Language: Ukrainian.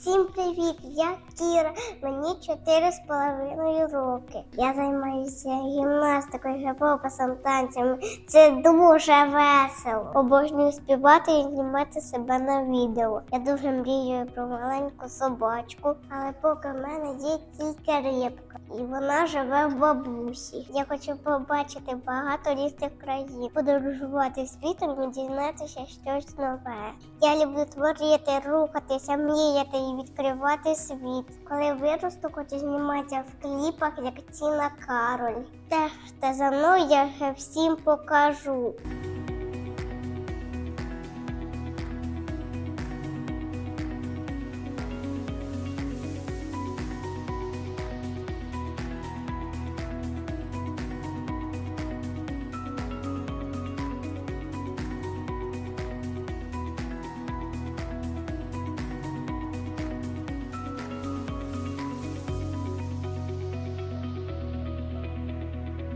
Всім привіт! Я Кіра. Мені чотири з половиною роки. Я займаюся гімнастикою, гіпопасом, танцями. Це дуже весело. Обожнюю співати і знімати себе на відео. Я дуже мрію про маленьку собачку, але поки в мене є тільки рибка, і вона живе в бабусі. Я хочу побачити багато різних країн, подорожувати світом і дізнатися щось нове. Я люблю творити, рухатися, мріяти і відкривати світ. Коли виросту, хочу зніматися в кліпах, як Тіна Кароль. Та за мною я всім покажу.